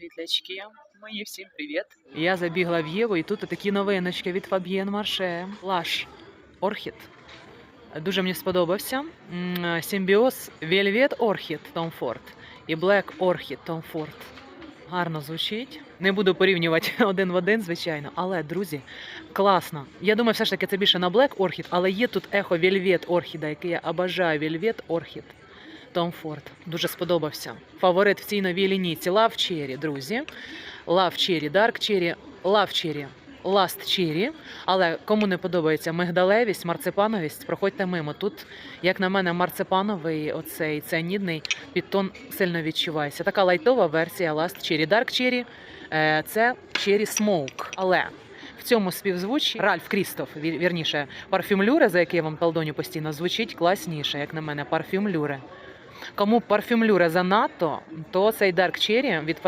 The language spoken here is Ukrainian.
Світлячки, мої всім привіт. Я забігла в Єву, і тут такі новиночки від Fabienne Марше. Лаш Орхід. Дуже мені сподобався. М, Симбіоз Velvet Orchid Tom Ford і Black Orchid Tom Ford. Гарно звучить. Не буду порівнювати один в один, звичайно. Але, друзі, класно. Я думаю, все ж таки це більше на Black Orchid, але є тут ехо Velvet Orchid, який я обожаю. Velvet Orchid. Том Форд. Дуже сподобався. Фаворит в цій новій лінійці Love Cherry, друзі. Love Cherry, Dark Cherry, Love Cherry, Last Cherry. Але кому не подобається мигдалевість, марципановість, проходьте мимо. Тут, як на мене, марципановий оцей цианідний підтон сильно відчувається. Така лайтова версія Last Cherry. Dark Cherry е, це Cherry Smoke. Але в цьому співзвучі Ральф Крістоф, вір- вірніше, парфюм Люре, за який я вам талдоню постійно, звучить класніше, як на мене, парфюм Люре. Кому парфюм Люре занадто, то цей Dark Cherry від